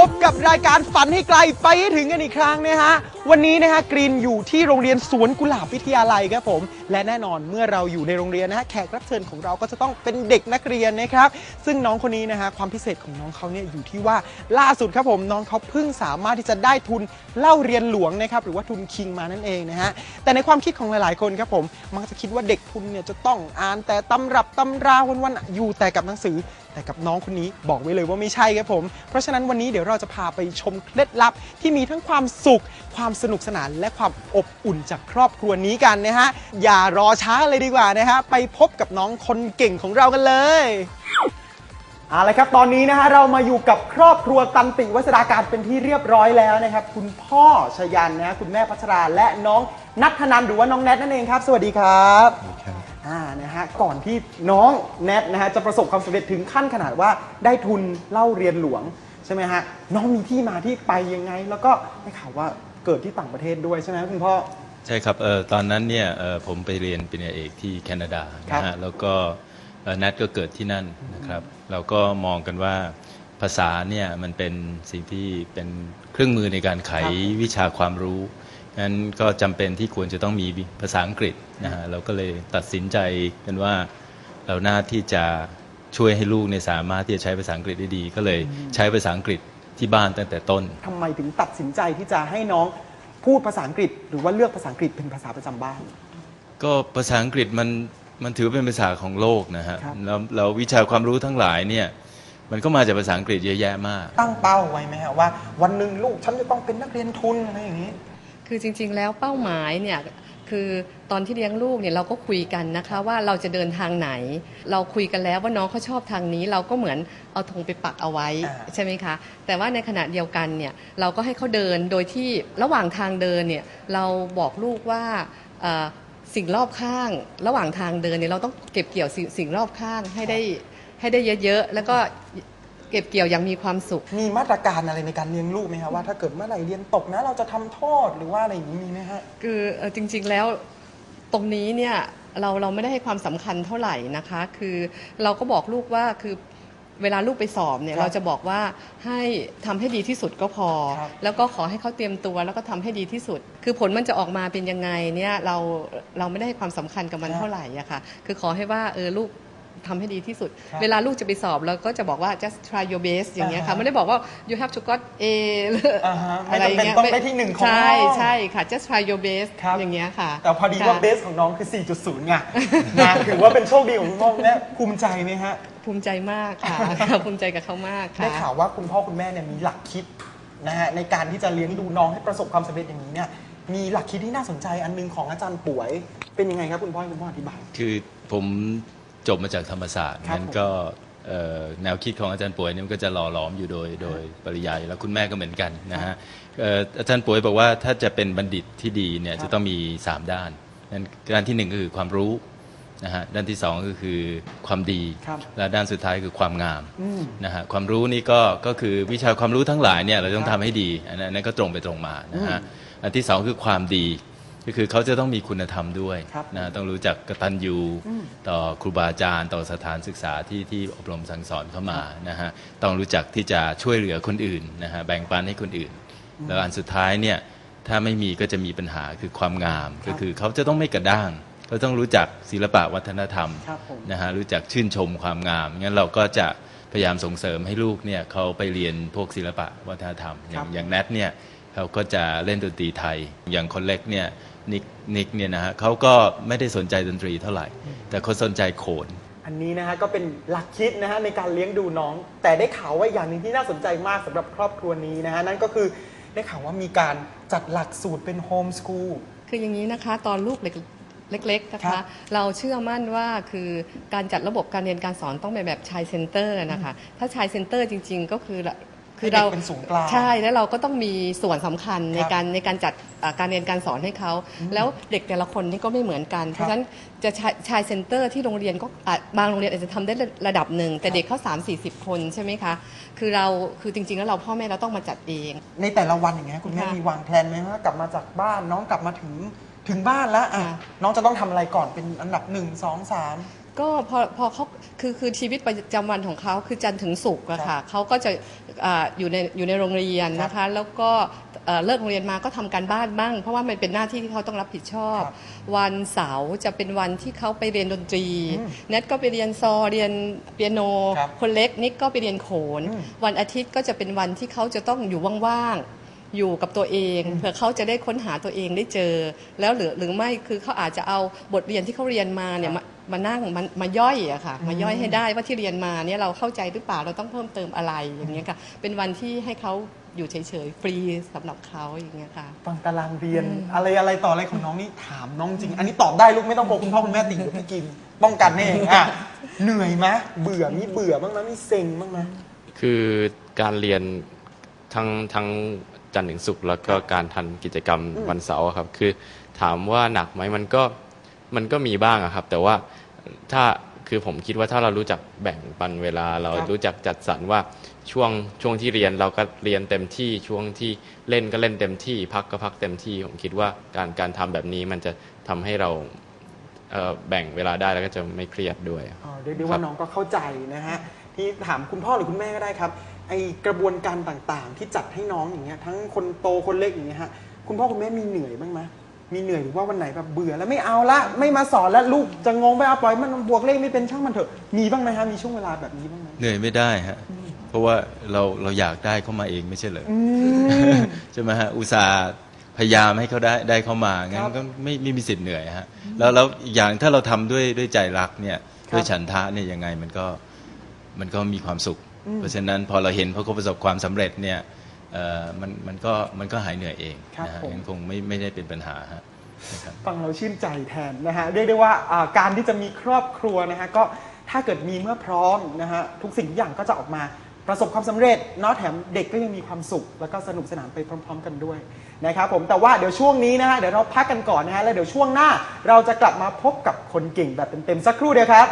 พบกับรายการฝันให้ไกลไปให้ถึงกันอีกครั้งนะฮะ วันนี้นะฮะกรีนอยู่ที่โรงเรียนสวนกุหลาบวิทยาลัยครับผม และแน่นอนเมื่อเราอยู่ในโรงเรียนนะฮะแขกรับเชิญของเราก็จะต้องเป็นเด็กนักเรียนนะครับ ซึ่งน้องคนนี้นะฮะความพิเศษของน้องเขาเนี่ยอยู่ที่ว่าล่าสุดครับผมน้องเขาเพิ่งสามารถที่จะได้ทุนเล่าเรียนหลวงนะครับหรือว่าทุนคิงมานั่นเองนะฮะแต่ในความคิดของหลายๆคนครับผมมักจะคิดว่าเด็กทุนเนี่ยจะต้องอ่านแต่ตำรับตำราวันๆอยู่แต่กับหนังสือ แต่กับน้องคนนี้บอกไว้เลยว่าไม่ใช่ครับผมเพราะฉะนั้นวันนี้เดี๋ยวเราจะพาไปชมเคล็ดลับที่มีทั้งความสุข ความสนุกสนาน และความอบอุ่นจากครอบครัวนี้กันนะฮะ อย่ารอช้าเลยดีกว่านะฮะ ไปพบกับน้องคนเก่งของเรากันเลยเอาละครับตอนนี้นะฮะเรามาอยู่กับครอบครัวตันติวัฒนาการเป็นที่เรียบร้อยแล้วนะครับ คุณพ่อชยันนะฮะคุณแม่พัชราและน้องนัทธนันหรือว่าน้องแนทนั่นเองครับ สวัสดีครับอ่านะฮะก่อนที่น้องแนทนะฮะจะประสบความสำเร็จถึงขั้นขนาดว่าได้ทุนเล่าเรียนหลวง ใช่ไหมฮะน้องมีที่มาที่ไปยังไง แล้วก็ได้ข่าวว่าเกิดที่ต่างประเทศด้วยใช่ไหมคุณพ่อ ใช่ครับเออตอนนั้นเนี่ยเอ่อผมไปเรียนปริญญาเอกที่แคนาดาครับ นะฮะแล้วก็เอ่อนัดก็เกิดที่นั่นนะครับ เราก็มองกันว่าภาษาเนี่ยมันเป็นสิ่งที่เป็นเครื่องมือในการไขวิชาความรู้งั้นก็จำเป็นที่ควรจะต้องมีภาษาอังกฤษนะฮะเราก็เลยตัดสินใจกันว่าเราน่าที่จะ ช่วยให้ลูกเนี่ยสามารถที่จะใช้ภาษาอังกฤษได้ดี ก็เลยใช้ภาษาอังกฤษที่บ้านตั้งแต่ต้น ทำไมถึงตัดสินใจที่จะให้น้องพูดภาษาอังกฤษ หรือว่าเลือกภาษาอังกฤษเป็นภาษาประจำบ้าน ก็ภาษาอังกฤษมันมันถือเป็นภาษาของโลกนะฮะครับ แล้วแล้ววิชาความรู้ทั้งหลายเนี่ยมันก็มาจากภาษาอังกฤษเยอะแยะมาก ตั้งเป้าไว้ไหมฮะว่า วันหนึ่งลูกฉันจะต้องเป็นนักเรียนทุนอะไรอย่างนี้ คือจริงๆ แล้วเป้าหมายเนี่ยคือตอนที่เลี้ยงลูกเนี่ยเราก็คุยกันนะคะว่าเราจะเดินทางไหน เราคุยกันแล้วว่าน้องเขาชอบทางนี้ เราก็เหมือนเอาธงไปปักเอาไว้อ่าใช่ไหมคะแต่ว่าในขณะเดียวกันเนี่ยเราก็ให้เขาเดินโดยที่ระหว่างทางเดินเนี่ยเราบอกลูกว่าเอ่อสิ่งรอบข้าง ระหว่างทางเดินเนี่ยเราต้องเก็บเกี่ยวสิ่งสิ่งรอบข้างให้ได้ให้ได้เยอะๆแล้วก็ เก็บเกี่ยวอย่างมีความสุข มีมาตรการอะไรในการเลี้ยงลูกไหมฮะว่าถ้าเกิดเมื่อไหร่เรียนตกนะ เราจะทำโทษหรือว่าอะไรอย่างนี้มีไหมฮะ คือเอ่อจริงๆแล้วตรงนี้เนี่ยเราเราไม่ได้ให้ความสำคัญเท่าไหร่นะคะ คือเราก็บอกลูกว่าคือเวลาลูกไปสอบเนี่ยครับเราจะบอกว่าให้ทำให้ดีที่สุดก็พอ ครับ แล้วก็ขอให้เขาเตรียมตัวแล้วก็ทำให้ดีที่สุด คือผลมันจะออกมาเป็นยังไงเนี่ยเราเราไม่ได้ให้ความสำคัญกับมันเท่าไหร่อะค่ะ คือขอให้ว่าเออลูก ทำให้ดีที่สุด ครับเวลาลูกจะไปสอบเราก็จะบอกว่า just try your best อย่างเงี้ยอ่าค่ะฮะไม่ได้บอกว่า you have to got A อ่าฮะไม่อะไรจำเป็นเงี้ยต้องได้ที่หนึ่งของใช่ห้องใช่ค่ะ just try your best ครับ อย่างเงี้ยค่ะแต่พอดีว่าค่ะ เบสของน้องคือ 4.0 ไงนะถือว่าเป็นโชคดีของคุณพ่อคุณแม่ภูมิใจไหมฮะ ภูมิใจมากค่ะ ภูมิใจกับเขามากค่ะ ได้ข่าวว่าคุณพ่อคุณแม่เนี่ยมีหลักคิดนะฮะในการที่จะเลี้ยงดูน้องให้ประสบความสำเร็จอย่างนี้เนี่ยมีหลักคิดที่น่าสนใจอันหนึงของอาจารย์ป่วย เป็นยังไงครับคุณพ่อให้คุณพ่ออธิบาย คือผม จบมาจากธรรมศาสตร์ครับงั้นก็เอ่อแนวคิดของอาจารย์ป่วยเนี่ยมันก็จะหล่อหลอมอยู่โดยโดยปริยายแล้วคุณแม่ก็เหมือนกันนะฮะเอ่ออาจารย์ป่วยบอกว่าถ้าจะเป็นบัณฑิตที่ดีเนี่ยครับ จะต้องมี 3 ด้านนั้นด้านที่หนึ่งก็คือความรู้นะฮะด้านที่สองก็คือความดี ครับ และด้านสุดท้ายคือความงาม อืม นะฮะความรู้นี่ก็ก็คือวิชาความรู้ทั้งหลายเนี่ยเราต้องครับทำให้ดีอันนั้นอันนั้นก็ตรงไปตรงมานะฮะอืมอันที่สองคือความดี ก็คือเขาจะต้องมีคุณธรรมด้วยครับนะต้องรู้จักกตัญญูอืม ต่อครูบาอาจารย์ ต่อสถานศึกษาที่ที่อบรมสั่งสอนเข้ามานะฮะต้องรู้จักที่จะช่วยเหลือคนอื่นนะฮะแบ่งปันให้คนอื่น แล้วอันสุดท้ายเนี่ยถ้าไม่มีก็จะมีปัญหาคือความงามก็คือเขาจะต้องไม่กระด้างเขาต้องรู้จักศิลปะวัฒนธรรม ครับผม นะฮะรู้จักชื่นชมความงามงั้นเราก็จะพยายามส่งเสริมให้ลูกเนี่ยเขาไปเรียนพวกศิลปะวัฒนธรรม อย่าครังบอย่างแนทเนี่ย เขาก็จะเล่นดนตรีไทย อย่างคนเล็กเนี่ยนิกนิกเนี่ยนะฮะเขาก็ไม่ได้สนใจดนตรีเท่าไหร่ แต่เขาสนใจโขน อันนี้นะฮะก็เป็นหลักคิดนะฮะในการเลี้ยงดูน้อง แต่ได้ข่าวว่าอย่างหนึ่งที่น่าสนใจมากสำหรับครอบครัวนี้นะฮะนั่นก็คือได้ข่าวว่ามีการจัดหลักสูตรเป็นโฮมสกูลคืออย่างนี้นะคะ ตอนลูกเล็กเล็กๆนะครัคะบเราเชื่อมั่นว่าคือการจัดระบบการเรียนการสอนต้องเป็นแบบชายเซ็นเตอร์นะคะถ้าชายเซ็นเตอร์จริง ๆ ก็คือละ คือเราให้เด็กเป็นศูนย์กลางใช่แล้วเราก็ต้องมีส่วนสำคัญในครับการในการจัดอ่าการเรียนการสอนให้เขา แล้วเด็กแต่ละคนนี่ก็ไม่เหมือนกัน เพราะฉะนั้นจะชายชายเซ็นเตอร์ที่โรงเรียนก็อาจบางโรงเรียนอาจจะทำได้ระดับหนึ่ง แต่เด็กเขา3 4 0 คนใช่ไหมคะ คือเราคือจริง ๆ แล้วเราพ่อแม่เราต้องมาจัดเอง ในแต่ละวันอย่างเงี้ยคุณแม่ค่ะมีวางแผนไหมว่ากลับมาจากบ้านน้องกลับมาถึงถึงบ้านแล้วอะค่ะน้องจะต้องทำอะไรก่อนเป็นอันดับหนึ่งสองสาม ก็พอพอเขาคือคือชีวิตประจำวันของเขาคือจันทร์ถึงศุกร์อะครัค่ะบเขาก็จะอ่าอยู่ในอยู่ในโรงเรียนนะคะ แล้วก็เอ่อเลิกโรงเรียนมาก็ทำการบ้านบ้าง เพราะว่ามันเป็นหน้าที่ที่เขาต้องรับผิดชอบ ครับวันเสาร์จะเป็นวันที่เขาไปเรียนดนตรีอืมเน็ตก็ไปเรียนซอเรียนเปียโน ครับคนเล็กนิกก็ไปเรียนโขน อืม วันอาทิตย์ก็จะเป็นวันที่เขาจะต้องอยู่ว่างๆ อยู่กับตัวเองเผื่อเขาจะได้ค้นหาตัวเองได้เจอ แล้วหรือหรือไม่คือเขาอาจจะเอาบทเรียนที่เขาเรียนมาเนี่ยมา มานั่งมามาย่อยอะค่ะมาย่อยให้ได้ว่าที่เรียนมาเนี่ยเราเข้าใจหรือเปล่าเราต้องเพิ่มเติมอะไรอย่างเงี้ยค่ะ เป็นวันที่ให้เขาอยู่เฉยๆฟรีสำหรับเขาอย่างเงี้ยค่ะ ฟังตารางเรียนอืมอะไรอะไรต่ออะไรของน้องนี่ถามน้องจริง อันนี้ตอบได้ลูกไม่ต้องกลัวคุณพ่อคุณแม่ติเดี๋ยวพี่กินป้องกันให้เองอะเหนื่อยไหมเบื่อมีเบื่อบ้างไหมมีเซ็งบ้างไหมคือการเรียนทั้งทั้งจันทร์ถึงศุกร์แล้วก็การทันกิจกรรมอืมวันเสาร์อะครับ คือถามว่าหนักไหมมันก็ มันก็มีบ้างอะครับ แต่ว่าถ้าคือผมคิดว่าถ้าเรารู้จักแบ่งปันเวลา เรารู้จักจัดสรรว่าช่วงช่วงที่เรียนเราก็เรียนเต็มที่ช่วงที่เล่นก็เล่นเต็มที่ พักก็พักเต็มที่ ผมคิดว่าการการทำแบบนี้มันจะทำให้เราเอ่อแบ่งเวลาได้แล้วก็จะไม่เครียดด้วยอ๋อเรียกได้ครัว่าบน้องก็เข้าใจนะฮะที่ถามคุณพ่อหรือคุณแม่ก็ได้ครับไอกระบวนการต่างๆ ที่จัดให้น้องอย่างเงี้ยทั้งคนโตคนเล็กอย่างเงี้ยฮะคุณพ่อคุณแม่มีเหนื่อยบ้างไหม มีเหนื่อยหรือว่าวันไหนแบบเบื่อแล้วไม่เอาละไม่มาสอนแล้วลูกจะงงไปเอาปล่อยมันบวกเลขไม่เป็นช่างมันเถอะมีบ้างไหมฮะมีช่วงเวลาแบบนี้บ้างไหมเหนื่อยไม่ได้ฮะเพราะว่าเราเราอยากได้เข้ามาเองไม่ใช่เหรออืมใช่ไหมฮะอุตส่าห์พยายามให้เขาได้ได้เข้ามางั้ครันบก็ไม่ไม่มีสิทธิ์เหนื่อยฮะแล้วแล้วอีกอย่างถ้าเราทำด้วยด้วยใจรักเนี่ยครับด้วยฉันทะเนี่ยยังไงมันก็มันก็มีความสุขอืมเพราะฉะนั้นพอเราเห็นพอเขาประสบความสำเร็จเนี่ยเอ่อ มันมันก็มันก็หายเหนื่อยเองครับนะฮะผมงั้นคงไม่ไม่ได้เป็นปัญหาฮะนะครับฟังเราชื่นใจแทนนะฮะเรียกได้ว่าอ่าการที่จะมีครอบครัวนะฮะก็ถ้าเกิดมีเมื่อพร้อมนะฮะทุกสิ่งทุกอย่างก็จะออกมาประสบความสำเร็จเนาะแถมเด็กก็ยังมีความสุข แล้วก็สนุกสนานไปพร้อม ๆ กันด้วยนะครับผมแต่ว่าเดี๋ยวช่วงนี้นะฮะเดี๋ยวเราพักกันก่อนนะฮะแล้วเดี๋ยวช่วงหน้า เราจะกลับมาพบกับคนเก่งแบบเต็มๆสักครู่เดียวครับ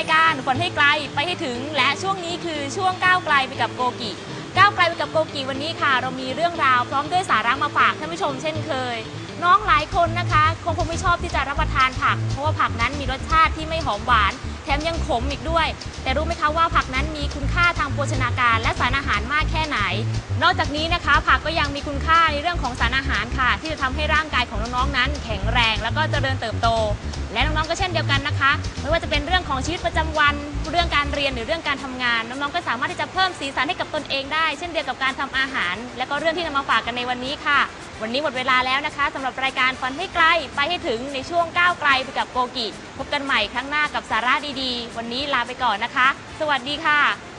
านผู้ชมรายการฝนให้ไกลไปให้ถึง และช่วงนี้คือช่วงก้าวไกลไปกับโกกิก้าวไกลไปกับโกกิวันนี้ค่ะ เรามีเรื่องราวพร้อมด้วยสาระมาฝากท่านผู้ชมเช่นเคย น้องหลายคนนะคะ คงคงไม่ชอบที่จะรับประทานผัก เพราะว่าผักนั้นมีรสชาติที่ไม่หอมหวาน แถมยังขมอีกด้วย แต่รู้ไหมคะว่าผักนั้นมีคุณค่าทางโภชนาการ และสารอาหารมากแค่ไหน นอกจากนี้นะคะ ผักก็ยังมีคุณค่าในเรื่องของสารอาหารค่ะ ที่จะทำให้ร่างกายของน้องๆนั้น แข็งแรง แล้วก็เจริญเติบโต และน้องๆก็เช่นเดียวกันนะคะ ไม่ว่าจะเป็นเรื่องของชีวิตประจำวัน เรื่องการเรียนหรือเรื่องการทำงาน น้องๆก็สามารถที่จะเพิ่มสีสันให้กับตนเองได้ เช่นเดียวกับการทำอาหาร และก็เรื่องที่นำมาฝากกันในวันนี้ค่ะ วันนี้หมดเวลาแล้วนะคะสำหรับรายการฟันให้ไกลไปให้ถึงในช่วงก้าวไกลไปกับโกกิ พบกันใหม่ครั้งหน้ากับสาระดีๆ วันนี้ลาไปก่อนนะคะ สวัสดีค่ะ